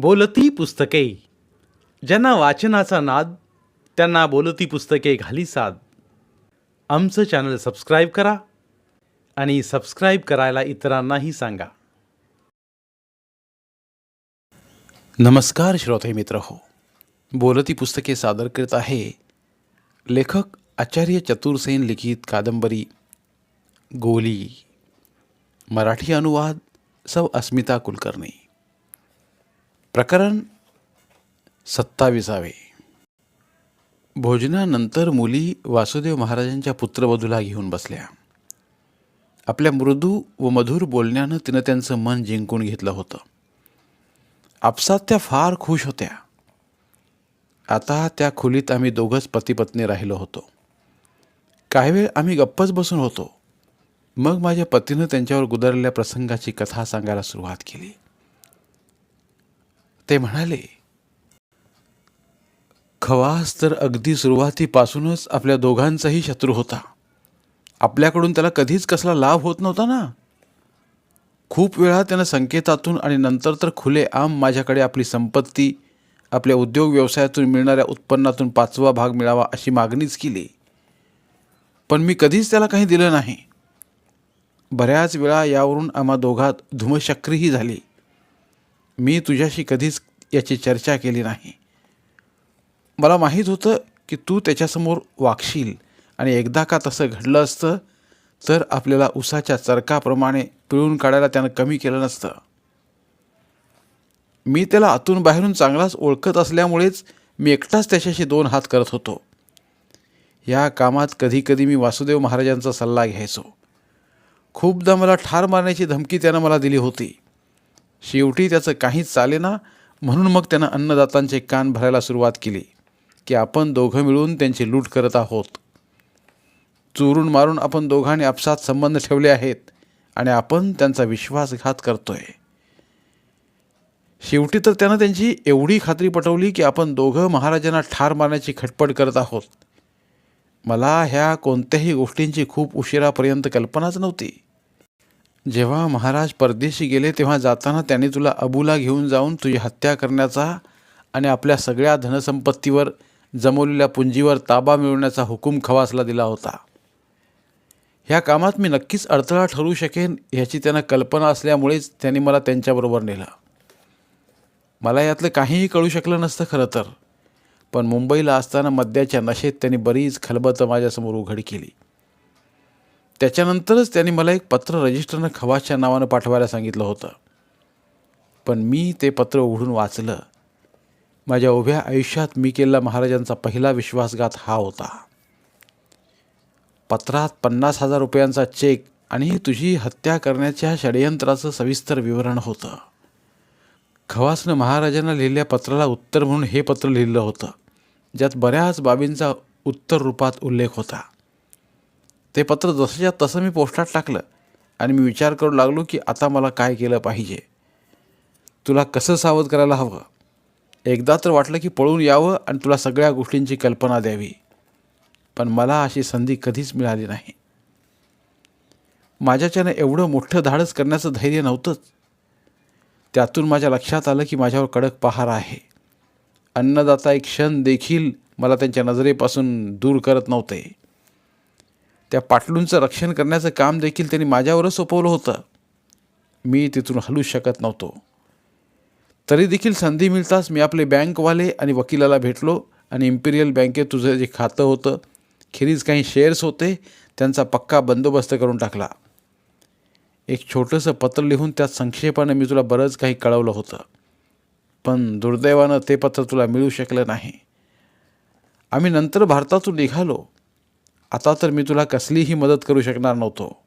बोलती पुस्तके. ज्यांना वाचनाचा नाद त्यांना बोलती पुस्तके घाली साद. आमचं चॅनल सबस्क्राईब करा आणि सबस्क्राईब करायला इतरांनाही सांगा. नमस्कार श्रोते मित्र हो. बोलती पुस्तके सादर करत आहे लेखक आचार्य चतुर्सेन लिखित कादंबरी गोली मराठी अनुवाद सौ अस्मिता कुलकर्णी. प्रकरण सत्ताविसावे. भोजनानंतर मुली वासुदेव महाराजांच्या पुत्रवधूला घेऊन बसल्या. आपल्या मृदू व मधुर बोलण्यानं तिनं त्यांचं मन जिंकून घेतलं होतं. आपसात त्या फार खुश होत्या. आता त्या खोलीत आम्ही दोघंच पतीपत्नी राहिलो होतो. काही वेळ आम्ही गप्पच बसून होतो. मग माझ्या पतीनं त्यांच्यावर गुदरलेल्या प्रसंगाची कथा सांगायला सुरुवात केली. ते म्हणाले खवास तर अगदी सुरुवातीपासूनच आपल्या दोघांचाही शत्रू होता. आपल्याकडून त्याला कधीच कसला लाभ होत नव्हता ना. खूप वेळा त्यानं संकेतातून आणि नंतर तर खुले आम माझ्याकडे आपली संपत्ती आपल्या उद्योग व्यवसायातून मिळणाऱ्या उत्पन्नातून पाचवा भाग मिळावा अशी मागणीच केली. पण मी कधीच त्याला काही दिलं नाही. बऱ्याच वेळा यावरून आम्हा दोघात धुमशक्रीही झाली. मी तुझ्याशी कधीच याची चर्चा केली नाही. मला माहीत होतं की तू त्याच्यासमोर वागशील आणि एकदा का तसं घडलं असतं तर आपल्याला उसाच्या चरकाप्रमाणे पिळून काढायला त्यानं कमी केलं नसतं. मी त्याला आतून बाहेरून चांगलाच ओळखत असल्यामुळेच मी एकटाच त्याच्याशी दोन हात करत होतो. या कामात कधीकधी मी वासुदेव महाराजांचा सल्ला घ्यायचो. खूपदा मला ठार मारण्याची धमकी त्यानं मला दिली होती. शेवटी त्याचं काहीच चालेना. म्हणून मग त्यानं अन्नदातांचे कान भरायला सुरुवात केली की आपण दोघं मिळून त्यांची लूट करत आहोत. चोरून मारून आपण दोघांनी आपसात संबंध ठेवले आहेत आणि आपण त्यांचा विश्वासघात करतोय. शेवटी तर त्यानं त्यांची एवढी खात्री पटवली की आपण दोघं महाराजांना ठार मारण्याची खटपट करत आहोत. मला ह्या कोणत्याही गोष्टींची खूप उशिरापर्यंत कल्पनाच नव्हती. जेव्हा महाराज परदेशी गेले तेव्हा जाताना त्यांनी तुला अबूला घेऊन जाऊन तुझी हत्या करण्याचा आणि आपल्या सगळ्या धनसंपत्तीवर जमवलेल्या पुंजीवर ताबा मिळवण्याचा हुकूम खवासला दिला होता. ह्या कामात मी नक्कीच अडथळा ठरू शकेन ह्याची त्यांना कल्पना असल्यामुळेच त्यांनी मला त्यांच्याबरोबर नेलं. मला यातलं काहीही कळू शकलं नसतं खरं तर पण मुंबईला असताना मद्याच्या नशेत त्यांनी बरीच खलबतं माझ्यासमोर उघड केली. त्याच्यानंतरच त्यांनी मला एक पत्र रजिस्टरनं खवासच्या नावानं पाठवायला सांगितलं होतं. पण मी ते पत्र उघडून वाचलं. माझ्या उभ्या आयुष्यात मी केलेला महाराजांचा पहिला विश्वासघात हा होता. पत्रात पन्नास हजार रुपयांचा चेक आणि तुझी हत्या करण्याच्या षडयंत्राचं सविस्तर विवरण होतं. खवासनं महाराजांना लिहिलेल्या पत्राला उत्तर म्हणून हे पत्र लिहिलं होतं. ज्यात बऱ्याच बाबींचा उत्तर रूपात उल्लेख होता. ते पत्र जसंच्या तसं मी पोस्टात टाकलं आणि मी विचार करू लागलो की आता मला काय केलं पाहिजे. तुला कसं सावध करायला हवं? एकदा तर वाटलं की पळून यावं आणि तुला सगळ्या गोष्टींची कल्पना द्यावी. पण मला अशी संधी कधीच मिळाली नाही. माझ्याच्यानं एवढं मोठं धाडस करण्याचं धैर्य नव्हतंच. त्यातून माझ्या लक्षात आलं की माझ्यावर कडक पहार आहे. अन्नदाता एक क्षण देखील मला त्यांच्या नजरेपासून दूर करत नव्हते. त्या पाटलूंचं रक्षण करण्याचं काम देखील त्यांनी माझ्यावरच सोपवलं होतं. मी तिथून हलू शकत नव्हतो. तरी देखील संधी मिळताच मी आपले बँकवाले आणि वकिलाला भेटलो आणि इम्पिरियल बँकेत तुझं जे खातं होतं खेरीज काही शेअर्स होते त्यांचा पक्का बंदोबस्त करून टाकला. एक छोटंसं पत्र लिहून त्यात संक्षेपानं मी तुला बरंच काही कळवलं होतं. पण दुर्दैवानं ते पत्र तुला मिळू शकलं नाही. आम्ही नंतर भारतातून निघालो. आता तर मी तुला कसलीही मदत करू शकणार नव्हतो.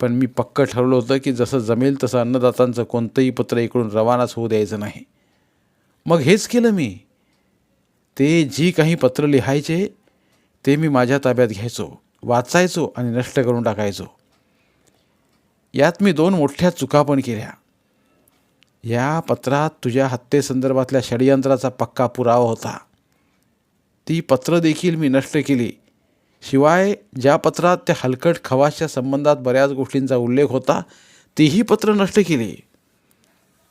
पण मी पक्क ठरवलं होतं की जसं जमेल तसं अन्नदातांचं कोणतंही पत्र इकडून रवानाच होऊ द्यायचं नाही. मग हेच केलं मी. ते जी काही पत्र लिहायचे ते मी माझ्या ताब्यात घ्यायचो वाचायचो आणि नष्ट करून टाकायचो. यात मी दोन मोठ्या चुका पण केल्या. या पत्रात तुझ्या हत्येसंदर्भातल्या षडयंत्राचा पक्का पुरावा होता. ती पत्र देखील मी नष्ट केली. शिवाय ज्या पत्रात त्या हलकट खवासच्या संबंधात बऱ्याच गोष्टींचा उल्लेख होता तीही पत्र नष्ट केली.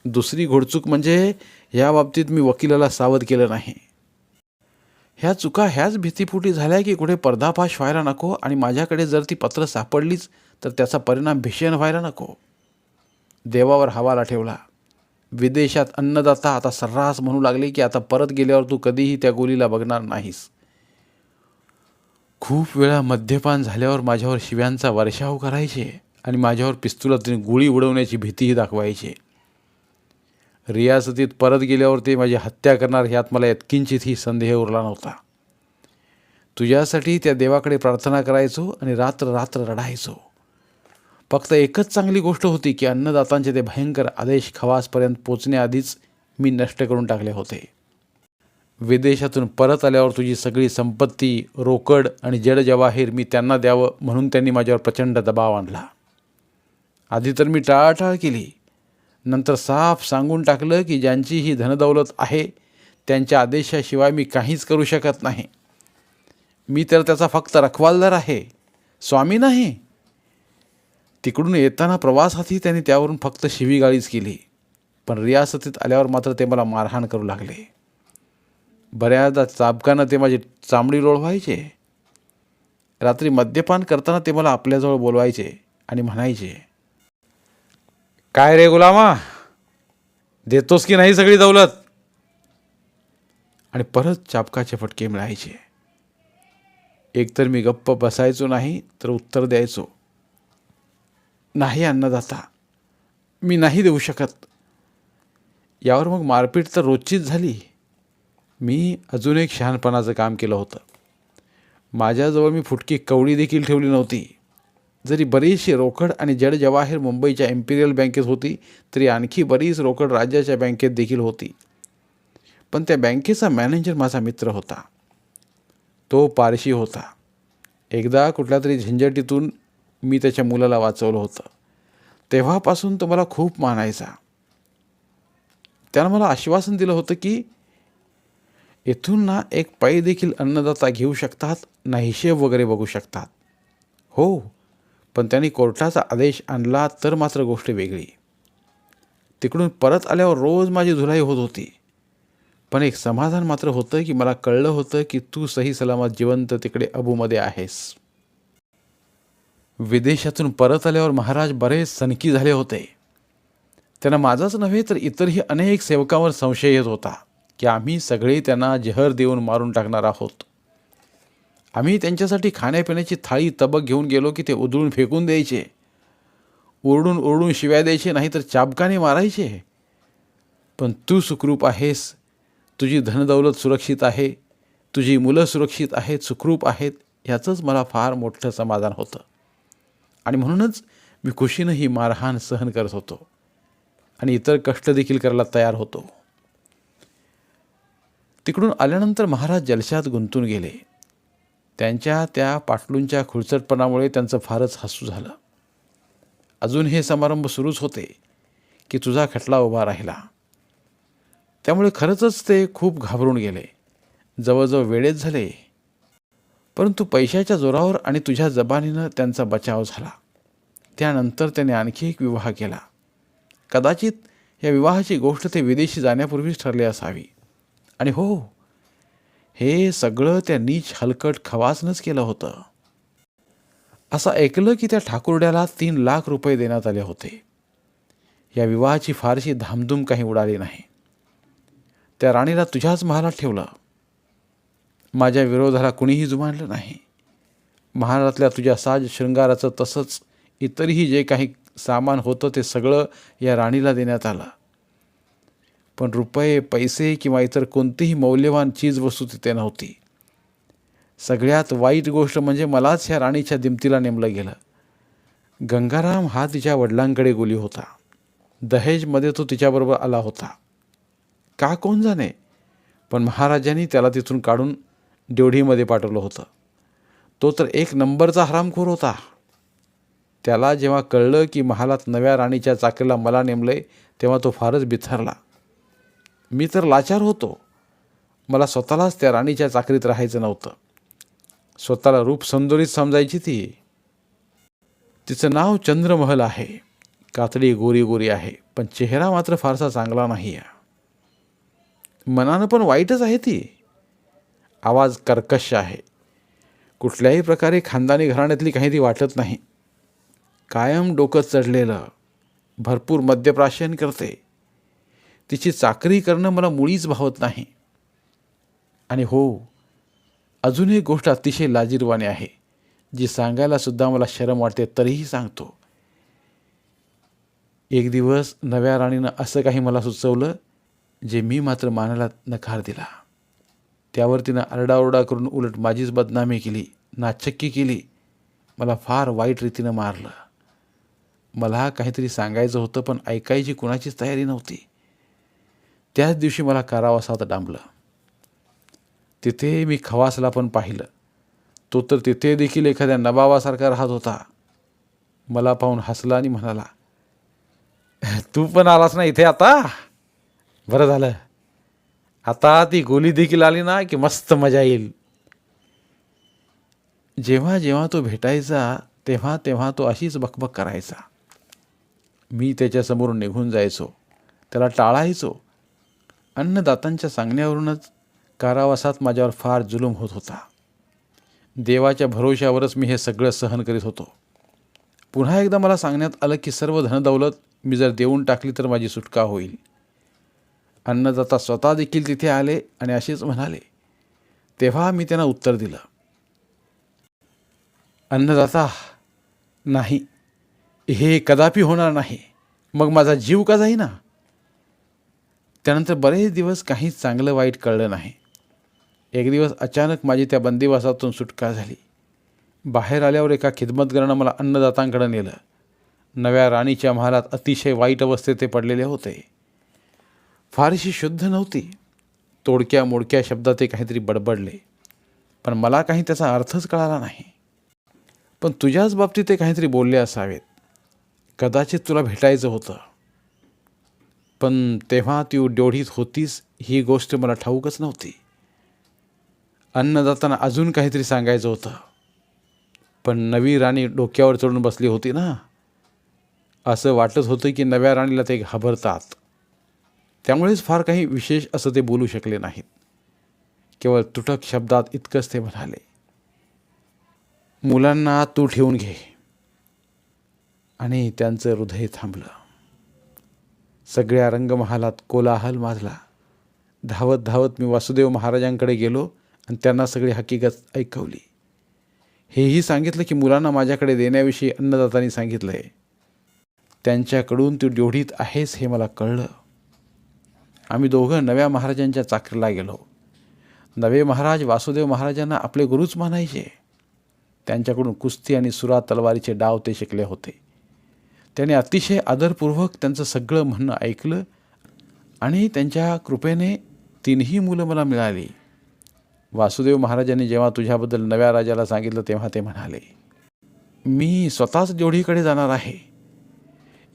दुसरी घोडचूक म्हणजे या बाबतीत मी वकिलाला सावध केलं नाही. ह्या चुका ह्याच भीतीपोटी झाल्या की कुठे पर्दाफाश व्हायला नको आणि माझ्याकडे जर ती पत्र सापडलीच तर त्याचा परिणाम भीषण व्हायला नको. देवावर हवाला ठेवला. विदेशात अन्नदाता आता सर्रास म्हणू लागले की आता परत गेल्यावर तू कधीही त्या गोलीला बघणार नाहीस. खूप वेळा मद्यपान झाल्यावर माझ्यावर शिव्यांचा वर्षाव करायचे आणि माझ्यावर पिस्तुलातून गोळी उडवण्याची भीतीही दाखवायचे. रियासतीत परत गेल्यावर ते माझी हत्या करणार ह्यात मला यत्किंचितही संदेह उरला नव्हता. तुझ्यासाठी त्या देवाकडे प्रार्थना करायचो आणि रात्र रात्र रडायचो. फक्त एकच चांगली गोष्ट होती की अन्नदातांचे ते भयंकर आदेश खवासपर्यंत पोचण्याआधीच मी नष्ट करून टाकले होते. विदेशातून परत आल्यावर तुझी सगळी संपत्ती रोकड आणि जड जवाहीर मी त्यांना द्यावं म्हणून त्यांनी माझ्यावर प्रचंड दबाव आणला. आधी तर मी टाळाटाळ केली. नंतर साफ सांगून टाकलं की ज्यांची ही धनदौलत आहे त्यांच्या आदेशाशिवाय मी काहीच करू शकत नाही. मी तर त्याचा फक्त रखवालदार आहे स्वामी नाही. तिकडून येताना प्रवासातही त्यांनी त्यावरून फक्त शिवीगाळीच केली. पण रियासतीत आल्यावर मात्र ते मला मारहाण करू लागले. बऱ्याचदा चाबकानं ते माझी चामडी लोळवायचे रात्री मद्यपान करताना ते मला आपल्याजवळ बोलवायचे आणि म्हणायचे काय रे गुलामा? देतोस की नाही सगळी दौलत? आणि परत चापकाचे फटके मिळायचे. एकतर मी गप्प बसायचो नाही तर उत्तर द्यायचो नाही अन्नदाता मी नाही देऊ शकत. यावर मग मारपीट तर रोजचीच झाली. मी अजून एक शहाणपणाचं काम केलं होतं. माझ्याजवळ मी फुटकी कवडी देखील ठेवली नव्हती. जरी बरीचशी रोकड आणि जड जवाहीर मुंबईच्या इम्पिरियल बँकेत होती तरी आणखी बरीच रोकड राज्याच्या बँकेत देखील होती. पण त्या बँकेचा मॅनेजर माझा मित्र होता. तो पारशी होता. एकदा कुठल्या तरी झंझटीतून मी त्याच्या मुलाला वाचवलं होतं. तेव्हापासून तो मला खूप मानायचा. त्यानं मला आश्वासन दिलं होतं की इथून ना एक पायी देखील अन्नदाता घेऊ शकतात ना हिशेब वगैरे बघू शकतात. हो पण त्यांनी कोर्टाचा आदेश आणला तर मात्र गोष्ट वेगळी. तिकडून परत आल्यावर रोज माझी धुलाई होत होती. पण एक समाधान मात्र होतं की मला कळलं होतं की तू सही सलामत जिवंत तिकडे अबूमध्ये आहेस. विदेशातून परत आल्यावर महाराज बरेच सनकी झाले होते. त्यांना माझाच नव्हे तर इतरही अनेक सेवकांवर संशय येत होता. की आम्ही सगळे त्यांना जहर देऊन मारून टाकणार आहोत. आम्ही त्यांच्यासाठी खाण्यापिण्याची थाळी तबक घेऊन गेलो की ते उधळून फेकून द्यायचे. ओरडून ओरडून शिव्या द्यायचे नाही तर चाबकाने मारायचे. पण तू सुखरूप आहेस. तुझी धनदौलत सुरक्षित आहे. तुझी मुलं सुरक्षित आहेत सुखरूप आहेत ह्याचंच मला फार मोठं समाधान होतं. आणि म्हणूनच मी खुशीनं ही मारहाण सहन करत होतो. आणि इतर कष्ट देखील करायला तयार होतो. तिकडून आल्यानंतर महाराज जलशात गुंतून गेले. त्यांच्या त्या पाटलूंच्या खुळचटपणामुळे त्यांचं फारच हसू झालं. अजून हे समारंभ सुरूच होते की तुझा खटला उभा राहिला. त्यामुळे खरंचच ते खूप घाबरून गेले. जवळजवळ वेळेत झाले. परंतु पैशाच्या जोरावर आणि तुझ्या जबानीनं त्यांचा बचाव झाला. त्यानंतर त्याने आणखी एक विवाह केला. कदाचित या विवाहाची गोष्ट ते विदेशी जाण्यापूर्वीच ठरली असावी. आणि हो हे सगळं त्या नीच हलकट खवासनंच केलं होतं. असं ऐकलं की त्या ठाकुरड्याला तीन लाख रुपये देण्यात आले होते. या विवाहाची फारशी धामधूम काही उडाली नाही. त्या राणीला तुझ्याच महालात ठेवलं. माझ्या विरोधाला कुणीही जुमानलं नाही. महालातल्या तुझ्या साज शृंगाराचं तसंच इतरही जे काही सामान होतं ते सगळं या राणीला देण्यात आलं. पण रुपये पैसे किंवा इतर कोणतीही मौल्यवान चीजवस्तू तिथे नव्हती. सगळ्यात वाईट गोष्ट म्हणजे मलाच ह्या राणीच्या दिमतीला नेमलं गेलं. गंगाराम हा तिच्या वडिलांकडे गोली होता. दहेजमध्ये तो तिच्याबरोबर आला होता. का कोण जाणे? पण महाराजांनी त्याला तिथून काढून देवढीमध्ये पाठवलं होतं. तो तर एक नंबरचा हरामखोर होता. त्याला जेव्हा कळलं की महालात नव्या राणीच्या चाकरीला मला नेमलंय तेव्हा तो फारच बिथरला. मी तर लाचार होतो. मला स्वतःलाच त्या राणीच्या चाकरीत राहायचं नव्हतं. स्वतःला रूप संदोरीत समजायची ती. तिचं नाव चंद्रमहल आहे. कातडी गोरी गोरी आहे पण चेहरा मात्र फारसा चांगला नाही आहे मनानं पण वाईटच आहे ती. आवाज कर्कश आहे. कुठल्याही प्रकारे खानदानी घराण्यातली काही ती वाटत नाही. कायम डोकं चढलेलं. भरपूर मद्यप्राशन करते. तिची चाकरी करणं मला मुळीच भावत नाही. आणि हो अजून एक गोष्ट अतिशय लाजीरवाणी आहे जी सांगायला सुद्धा मला शरम वाटते तरीही सांगतो. एक दिवस नव्या राणीनं असं काही मला सुचवलं जे मी मात्र मानायला नकार दिला. त्यावर तिनं आरडाओरडा करून उलट माझीच बदनामी केली नाचक्की केली मला फार वाईट रीतीनं मारलं. मला काहीतरी सांगायचं होतं पण ऐकायची कुणाचीच तयारी नव्हती. त्याच दिवशी मला कारावासात डांबलं. तिथे मी खवासला पण पाहिलं. तो तर तिथे देखील एखाद्या नबाबासारखा राहत होता. मला पाहून हसला आणि म्हणाला तू पण आलास ना इथे आता? बरं झालं. आता ती गोली देखील आली ना की मस्त मजा येईल. जेव्हा जेव्हा तो भेटायचा तेव्हा तेव्हा तो अशीच बकबक करायचा. मी त्याच्यासमोर निघून जायचो. त्याला टाळायचो. अन्नदातांच्या सांगण्यावरूनच कारावासात माझ्यावर फार जुलूम होत होता. देवाच्या भरोश्यावरच मी हे सगळं सहन करीत होतो. पुन्हा एकदा मला सांगण्यात आलं की सर्व धनदौलत मी जर देऊन टाकली तर माझी सुटका होईल. अन्नदाता स्वतः देखील तिथे आले आणि असेच म्हणाले. तेव्हा मी त्यांना उत्तर दिलं. अन्नदाता नाही. हे कदापि होणार नाही. मग माझा जीव का जाईना? त्यानंतर बरेच दिवस काही चांगलं वाईट कळलं नाही. एक दिवस अचानक माझी त्या बंदिवासातून सुटका झाली. बाहेर आल्यावर एका खिदमतगरानं मला अन्नदातांकडे नेलं. नव्या राणीच्या महालात अतिशय वाईट अवस्थेत ते पडलेले होते. फारशी शुद्ध नव्हती. तोडक्या मोडक्या शब्दात ते काहीतरी बडबडले. पण मला काही त्याचा अर्थच कळाला नाही. पण तुझ्याच बाबतीत ते काहीतरी बोलले असावेत. कदाचित तुला भेटायचं होतं. पण तेव्हा ती ड्योढीत होतीस ही गोष्ट मला ठाऊकच नव्हती. अन्नदाताना अजून काहीतरी सांगायचं होतं. पण नवी राणी डोक्यावर चढून बसली होती ना. असं वाटत होतं की नव्या राणीला ते घाबरतात. त्यामुळेच फार काही विशेष असं ते बोलू शकले नाहीत. केवळ तुटक शब्दात इतकंच ते म्हणाले मुलांना तू ठेवून घे. आणि त्यांचं हृदय थांबलं. सगळ्या रंगमहालात कोलाहल माजला. धावत धावत मी वासुदेव महाराजांकडे गेलो आणि त्यांना सगळी हकीकत ऐकवली. हेही सांगितलं की मुलांना माझ्याकडे देण्याविषयी अन्नदातांनी सांगितलं आहे त्यांच्याकडून ती ड्योढीत आहेस हे मला कळलं. आम्ही दोघं नव्या महाराजांच्या चाकरीला गेलो. नवे महाराज वासुदेव महाराजांना आपले गुरुच मानायचे. त्यांच्याकडून कुस्ती आणि सुरा तलवारीचे डाव ते शिकले होते. त्याने अतिशय आदरपूर्वक त्यांचं सगळं म्हणणं ऐकलं आणि त्यांच्या कृपेने तीनही मुलं मला मिळाली. वासुदेव महाराजांनी जेव्हा तुझ्याबद्दल नव्या राजाला सांगितलं तेव्हा ते म्हणाले मी स्वतःच जोडीकडे जाणार आहे.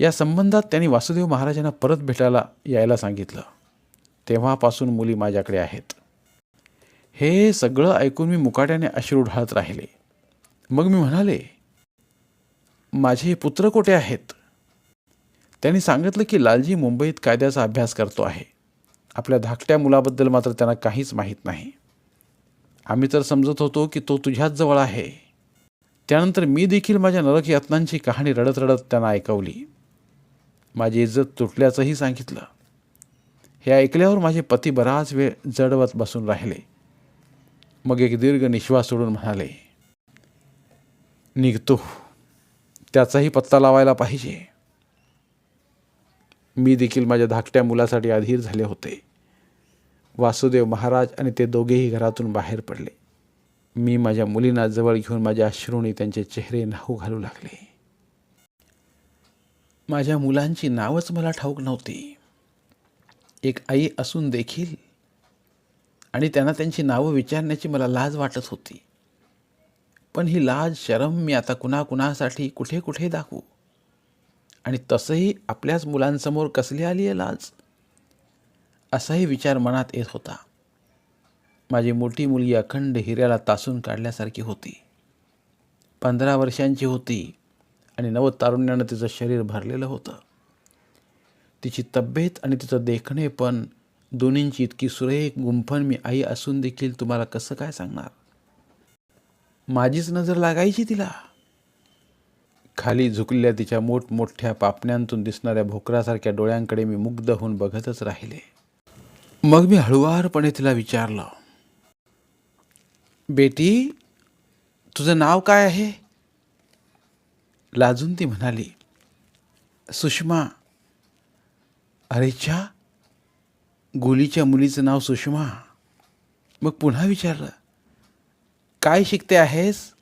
या संबंधात त्यांनी वासुदेव महाराजांना परत भेटायला यायला सांगितलं. तेव्हापासून मुली माझ्याकडे आहेत. हे सगळं ऐकून मी मुकाट्याने अश्रू ढाळत राहिले. मग मी म्हणाले माझे पुत्र कोठे आहेत? त्यांनी सांगितलं की लालजी मुंबईत कायद्याचा अभ्यास करतो आहे. आपल्या धाकट्या मुलाबद्दल मात्र त्यांना काहीच माहीत नाही. आम्ही तर समजत होतो की तो तुझ्याच जवळ आहे. त्यानंतर मी देखील माझ्या नरक यातनांची कहाणी रडत रडत त्यांना ऐकवली. माझी इज्जत तुटल्याचंही सांगितलं. हे ऐकल्यावर माझे पती बराच वेळ जडवत बसून राहिले. मग एक दीर्घ निश्वास सोडून म्हणाले निघतो. त्याचाही पत्ता लावायला पाहिजे. मी देखील माझ्या धाकट्या मुलासाठी अधीर झाले होते. वासुदेव महाराज आणि ते दोघेही घरातून बाहेर पडले. मी माझ्या मुलींना जवळ घेऊन माझ्या अश्रूने त्यांचे चेहरे नाहू घालू लागले. माझ्या मुलांची नावच मला ठाऊक नव्हती. एक आई असून देखील आणि त्यांना त्यांची नावं विचारण्याची मला लाज वाटत होती. पण ही लाज शरम मी आता कुणाकुणासाठी कुठे कुठे दाखवू? आणि तसंही आपल्याच मुलांसमोर कसली आली आहे लाज? असाही विचार मनात येत होता. माझी मोठी मुलगी अखंड हिऱ्याला तासून काढल्यासारखी होती. पंधरा वर्षांची होती आणि नवतारुण्यानं तिचं शरीर भरलेलं होतं. तिची तब्येत आणि तिचं देखणे पण दोन्हींची इतकी सुरेख गुंफण मी आई असून देखील तुम्हाला कसं काय सांगणार? माझीच नजर लागायची तिला. खाली झुकलेल्या तिच्या मोठमोठ्या पापण्यांतून दिसणाऱ्या भोकरासारख्या डोळ्यांकडे मी मुग्ध होऊन बघतच राहिले. मग मी हळुवारपणे तिला विचारलं बेटी तुझं नाव काय आहे? लाजून ती म्हणाली सुषमा. अरेच्छा गोलीच्या मुलीचं नाव सुषमा. मग पुन्हा विचारलं काय शिकते आहेस?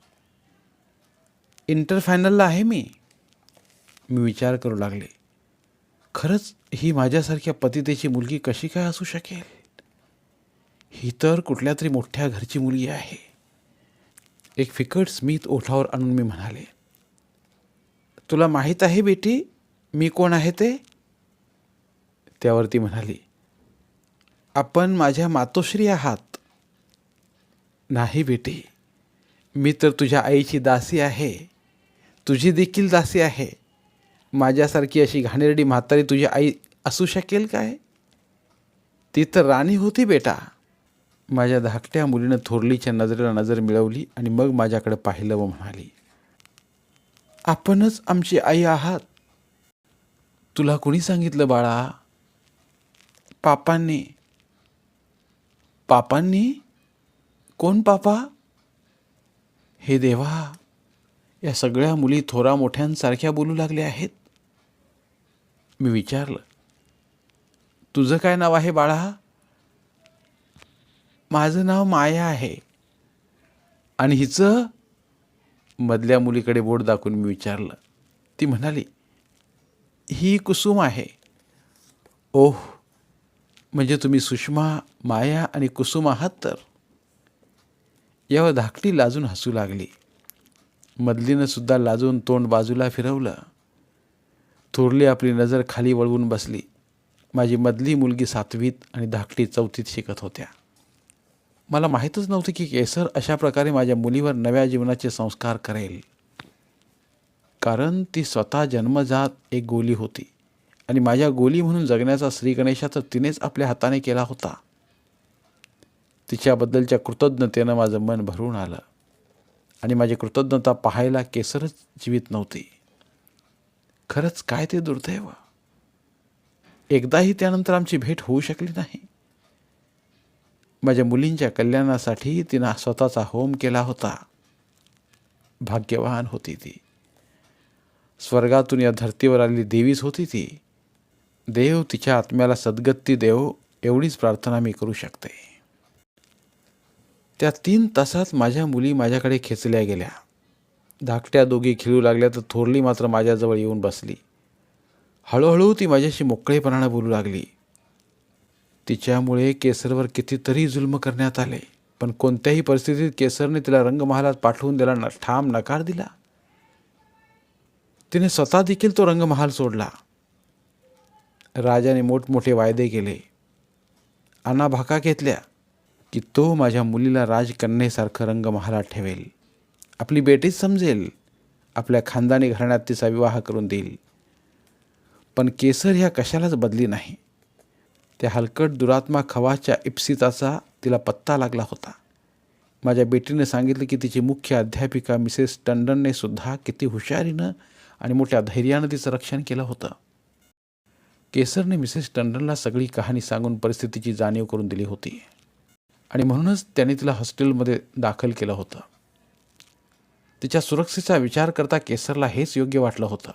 इंटर फायनलला आहे मी. मी विचार करू लागले. खरंच ही माझ्यासारख्या पतितेची मुलगी कशी काय असू शकेल? ही तर कुठल्या तरी मोठ्या घरची मुलगी आहे. एक फिकट स्मित ओठावर आणून मी म्हणाले तुला माहीत आहे बेटी मी कोण आहे ते? त्यावरती म्हणाली आपण माझ्या मातोश्री आहात. नाही बेटी मी तर तुझ्या आईची दासी आहे. तुझी देखील दासी आहे. माझ्यासारखी अशी घाणेरडी म्हातारी तुझी आई असू शकेल काय? ती तर राणी होती बेटा. माझ्या धाकट्या मुलीनं थोरलीच्या नजरेला नजर मिळवली आणि मग माझ्याकडे पाहिलं व म्हणाली आपणच आमची आई आहात. तुला कोणी सांगितलं बाळा? पापांनी. पापांनी? कोण पापा? हे देवा या सगळ्या मुली थोरा मोठ्यांसारख्या बोलू लागल्या आहेत. मी विचारलं तुझं काय नाव आहे बाळा? माझं नाव माया आहे. आणि हिचं मधल्या मुलीकडे बोट दाखवून मी विचारलं. ती म्हणाली ही कुसुम आहे. ओह म्हणजे तुम्ही सुषमा माया आणि कुसुम आहात तर? यावर धाकटी लाजून हसू लागली. मधलीनं सुद्धा लाजून तोंड बाजूला फिरवलं. थोरली आपली नजर खाली वळवून बसली. माझी मधली मुलगी सातवीत आणि धाकटी चौथीत शिकत होत्या. मला माहीतच नव्हतं की केसर अशा प्रकारे माझ्या मुलीवर नव्या जीवनाचे संस्कार करेल. कारण ती स्वतः जन्मजात एक गोली होती आणि माझ्या गोली म्हणून जगण्याचा श्रीगणेशा तर तिनेच आपल्या हाताने केला होता. तिच्याबद्दलच्या कृतज्ञतेनं माझं मन भरून आलं. आणि माझी कृतज्ञता पाहायला केसरच जीवित नव्हती. खरंच काय ते दुर्दैव? एकदाही त्यानंतर आमची भेट होऊ शकली नाही. माझ्या मुलींच्या कल्याणासाठी तिनं स्वतःचा होम केला होता. भाग्यवान होती ती. स्वर्गातून या धर्तीवर आलेली देवीच होती ती. देव तिच्या आत्म्याला सद्गती देव एवढीच प्रार्थना मी करू शकते. त्या तीन तासात माझ्या मुली माझ्याकडे खेचल्या गेल्या. धाकट्या दोघी खेळू लागल्या तर थोरली मात्र माझ्याजवळ येऊन बसली. हळूहळू ती माझ्याशी मोकळेपणानं बोलू लागली. तिच्यामुळे केसरवर कितीतरी जुल्म करण्यात आले पण कोणत्याही परिस्थितीत केसरने तिला रंगमहालात पाठवून दिला न ठाम नकार दिला. तिने स्वतः देखील तो रंगमहाल सोडला. राजाने मोठमोठे वायदे केले. अनाभाका घेतल्या. की तो माझ्या मुलीला राजकन्येसारखं रंगमहालात ठेवेल. आपली बेटीच समजेल. आपल्या खानदानी घराण्यात तिचा विवाह करून देईल. पण केसर ह्या कशालाच बदली नाही. त्या हलकट दुरात्मा खवाच्या इप्सिताचा तिला पत्ता लागला होता. माझ्या बेटीने सांगितलं की तिची मुख्य अध्यापिका मिसेस टंडनने सुद्धा किती हुशारीनं आणि मोठ्या धैर्यानं तिचं रक्षण केलं होतं. केसरने मिसेस टंडनला सगळी कहाणी सांगून परिस्थितीची जाणीव करून दिली होती. आणि म्हणूनच त्याने तिला हॉस्टेलमध्ये दाखल केलं होतं. तिच्या सुरक्षेचा विचार करता केसरला हेच योग्य वाटलं होतं.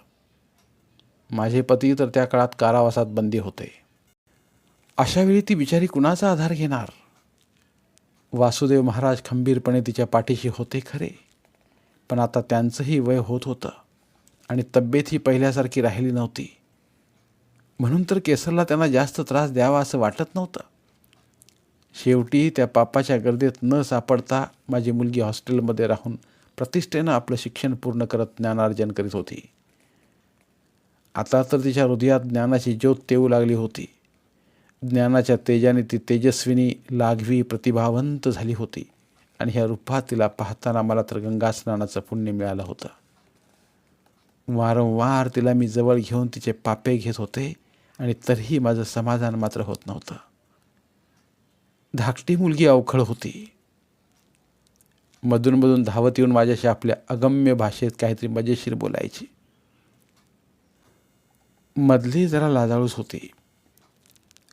माझे पती तर त्या काळात कारावासात बंदी होते. अशावेळी ती बिचारी कुणाचा आधार घेणार? वासुदेव महाराज खंबीरपणे तिच्या पाठीशी होते खरे पण आता त्यांचंही वय होत होतं आणि तब्येतही पहिल्यासारखी राहिली नव्हती. म्हणून तर केसरला त्यांना जास्त त्रास द्यावा असं वाटत नव्हतं. शेवटी त्या पापाच्या गर्दीत न सापडता माझी मुलगी हॉस्टेलमध्ये राहून प्रतिष्ठेनं आपलं शिक्षण पूर्ण करत ज्ञानार्जन करीत होती. आता तर तिच्या हृदयात ज्ञानाची ज्योत तेवू लागली होती. ज्ञानाच्या तेजाने ती तेजस्विनी लाघवी प्रतिभावंत झाली होती आणि ह्या रूपात तिला पाहताना मला तर गंगास्नानाचं पुण्य मिळालं होतं. वारंवार तिला मी जवळ घेऊन तिचे पापे घेत होते आणि तरीही माझं समाधान मात्र होत नव्हतं. धाकटी मुलगी अवखळ होती. मधूनमधून धावत येऊन माझ्याशी आपल्या अगम्य भाषेत काहीतरी मजेशीर बोलायची. मधली जरा लाजाळूच होती.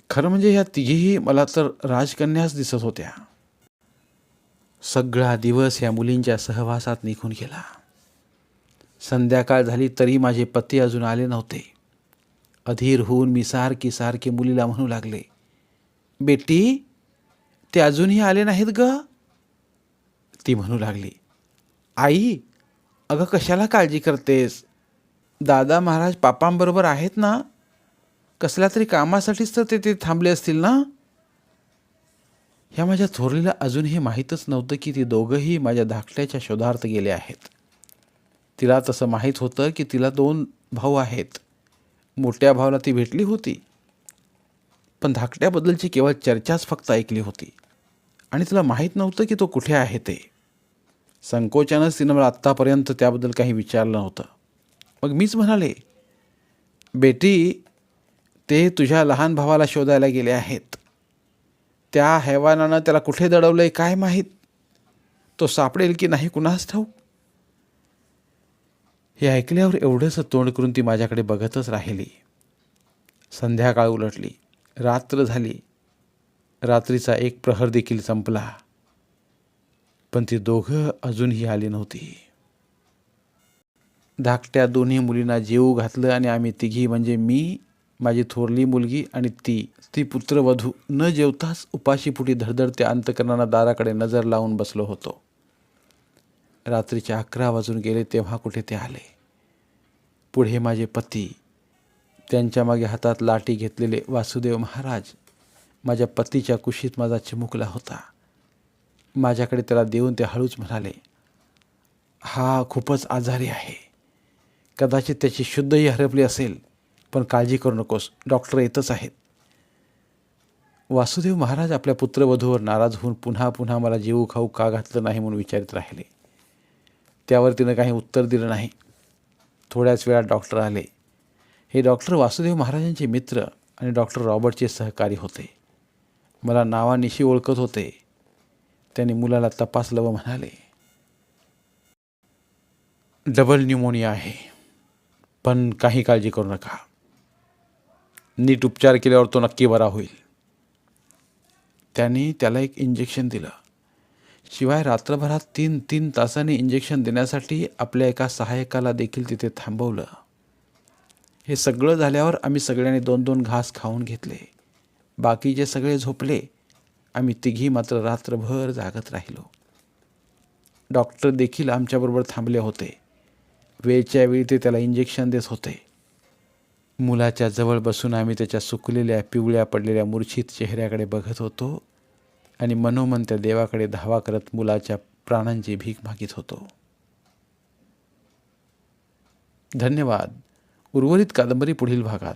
खरं म्हणजे ह्या तिघीही मला तर राजकन्याच दिसत होत्या. सगळा दिवस या मुलींच्या सहवासात निघून गेला. संध्याकाळ झाली तरी माझे पती अजून आले नव्हते. अधीर होऊन मी सारखी सारखी मुलीला म्हणू लागले बेटी ते अजूनही आले नाहीत ग. ती म्हणू लागली आई अगं कशाला काळजी करतेस? दादा महाराज पापांबरोबर आहेत ना? कसल्या तरी कामासाठीच तर ते ते थांबले असतील ना? ह्या माझ्या थोरलीला अजूनही माहीतच नव्हतं की ती दोघंही माझ्या धाकट्याच्या शोधार्थ गेले आहेत. तिला तसं माहीत होतं की तिला दोन भाऊ आहेत. मोठ्या भावाला ती भेटली होती. पण धाकट्याबद्दलची केवळ चर्चाच फक्त ऐकली होती. आणि तिला माहीत नव्हतं की तो कुठे आहे ते. संकोचानंच तिनं मला आत्तापर्यंत त्याबद्दल काही विचारलं नव्हतं. मग मीच म्हणाले बेटी ते तुझ्या लहान भावाला शोधायला गेले आहेत. त्या हैवानानं त्याला कुठे दडवलं आहे काय माहीत? तो सापडेल की नाही कुणास ठाऊक? हे ऐकल्यावर एवढंच तोंड करून ती माझ्याकडे बघतच राहिली. संध्याकाळ उलटली. रात्र झाली. रात्रीचा एक प्रहर देखील संपला. पण ती दोघं अजूनही आली नव्हती. धाकट्या दोन्ही मुलींना जेऊ घातलं आणि आम्ही तिघी म्हणजे मी माझी थोरली मुलगी आणि ती ती पुत्रवधू न जेवताच उपाशीपुटी धडधडत्या अंतकरणाना दाराकडे नजर लावून बसलो होतो. रात्रीचे अकरा वाजून गेले तेव्हा कुठे ते आले. पुढे माझे पती त्यांच्या मागे हातात लाठी घेतलेले वासुदेव महाराज माझ्या पतीच्या कुशीत माझा चिमुकला होता. माझ्याकडे त्याला देऊन ते हळूच म्हणाले हा खूपच आजारी आहे. कदाचित त्याची शुद्धही हरपली असेल पण काळजी करू नकोस डॉक्टर येतच आहेत. वासुदेव महाराज आपल्या पुत्रवधूवर नाराज होऊन पुन्हा पुन्हा मला जीवू खाऊ का घातलं नाही म्हणून विचारित राहिले. त्यावर तिनं काही उत्तर दिलं नाही. थोड्याच वेळात डॉक्टर आले. हे डॉक्टर वासुदेव महाराजांचे मित्र आणि डॉक्टर रॉबर्टचे सहकारी होते. मला नावानिशी ओळखत होते. त्याने मुलाला तपासलं व म्हणाले डबल न्यूमोनिया आहे पण काही काळजी करू नका. नीट उपचार केल्यावर तो नक्की बरा होईल. त्यांनी त्याला एक इंजेक्शन दिलं. शिवाय रात्रभरात तीन तीन तासांनी इंजेक्शन देण्यासाठी आपल्या एका सहाय्यकाला देखील तिथे थांबवलं. हे सगळं झाल्यावर आम्ही सगळ्यांनी दोन दोन घास खाऊन घेतले. बाकीचे सगळे झोपले. आम्ही तिघी मात्र रात्रभर जागत राहिलो. डॉक्टर देखील आमच्याबरोबर थांबले होते. वेळच्या वेळी ते त्याला इंजेक्शन देत होते. मुलाच्या जवळ बसून आम्ही त्याच्या सुकलेल्या पिवळ्या पडलेल्या मूर्छित चेहऱ्याकडे बघत होतो आणि मनोमन त्या देवाकडे धावा करत मुलाच्या प्राणांची भीक मागित होतो. धन्यवाद. उर्वरित कादंबरी पुढील भागात.